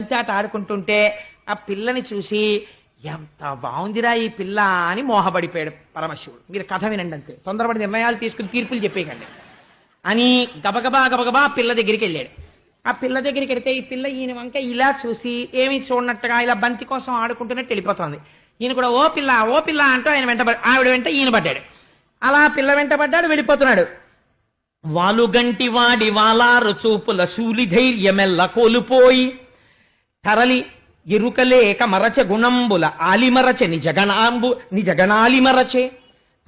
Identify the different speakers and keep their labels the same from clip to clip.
Speaker 1: బంతాట ఆడుకుంటుంటే ఆ పిల్లని చూసి ఎంత బాగుందిరా ఈ పిల్ల అని మోహపడిపోయాడు పరమశివుడు. మీరు కథ వినండి అంతే. తొందరపడి నిర్ణయాలు తీసుకుని తీర్పులు చెప్పేయకండి. అని గబగబా గబగబా పిల్ల దగ్గరికి వెళ్ళాడు. ఆ పిల్ల దగ్గరికి వెడితే ఈ పిల్ల ఈయన వంక ఇలా చూసి ఏమి చూడనట్టుగా ఇలా బంతి కోసం ఆడుకుంటున్నట్టు వెళ్ళిపోతుంది. ఈయన కూడా ఓ పిల్ల ఓ పిల్ల అంటూ ఆయన వెంట ఆవిడ వెంట ఈయన పడ్డాడు. అలా పిల్ల వెంట పడ్డాడు వెళ్ళిపోతున్నాడు. వాలుగంటి వాడి వాలారు చూపుల శూలి ధైర్యమెల్ల కోల్పోయి తరలి ఎరుకలేక మరచ గుణంబుల ఆలిమరచ నిజగణాంబు నిజగణాలిమరచే.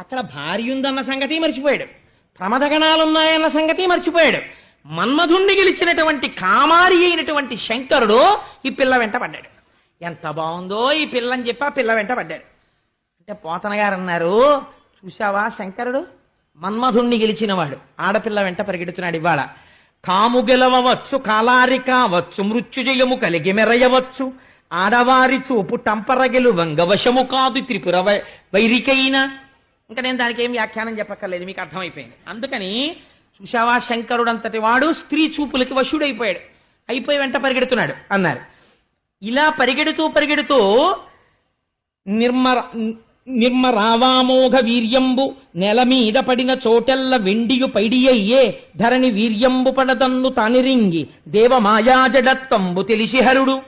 Speaker 1: అక్కడ భార్య ఉందన్న సంగతి మర్చిపోయాడు. ప్రమదగణాలున్నాయన్న సంగతి మర్చిపోయాడు. మన్మధుణ్ణి గెలిచినటువంటి కామారి అయినటువంటి శంకరుడు ఈ పిల్ల వెంట పడ్డాడు. ఎంత బాగుందో ఈ పిల్ల అని చెప్పి ఆ పిల్ల వెంట పడ్డాడు. అంటే పోతన గారు అన్నారు చూసావా శంకరుడు? మన్మధుణ్ణి గెలిచినవాడు. ఆడపిల్ల వెంట పరిగెడుతున్నాడు ఇవాళ. కాము గెలవవచ్చు కాలారి కావచ్చు మృత్యుజయము కలిగి మెరయవచ్చు. ఆడవారి చూపు టంపరగెలు వంగవశము కాదు త్రిపుర వైరికైన. ఇంకా నేను దానికి ఏం వ్యాఖ్యానం చెప్పక్కర్లేదు మీకు అర్థమైపోయింది. అందుకని చూశావా శంకరుడు అంతటి వాడు స్త్రీ చూపులకి వశుడైపోయాడు. అయిపోయి వెంట పరిగెడుతున్నాడు అన్నారు. ఇలా పరిగెడుతూ పరిగెడుతూ నిర్మర నిర్మరావామోఘ వీర్యంబు నెల మీద పడిన చోటెల్ల వెండియు పైడియయ్యే ధరణి వీర్యంబు పడదన్ను తనిరింగి దేవ మాయాజడత్తంబు తెలిసి హరుడు.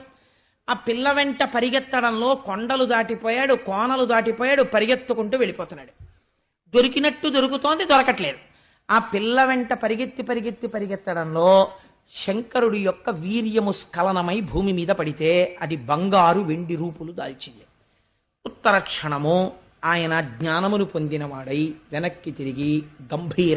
Speaker 1: ఆ పిల్ల వెంట పరిగెత్తడంలో కొండలు దాటిపోయాడు కోనలు దాటిపోయాడు పరిగెత్తుకుంటూ వెళ్ళిపోతున్నాడు. దొరికినట్టు దొరుకుతోంది దొరకట్లేదు. ఆ పిల్ల వెంట పరిగెత్తి పరిగెత్తి పరిగెత్తడంలో శంకరుడి యొక్క వీర్యము స్ఖలనమై భూమి మీద పడితే అది బంగారు వెండి రూపులు దాల్చింది. ఉత్తర క్షణము ఆయన జ్ఞానమును పొందినవాడై వెనక్కి తిరిగి గంభీర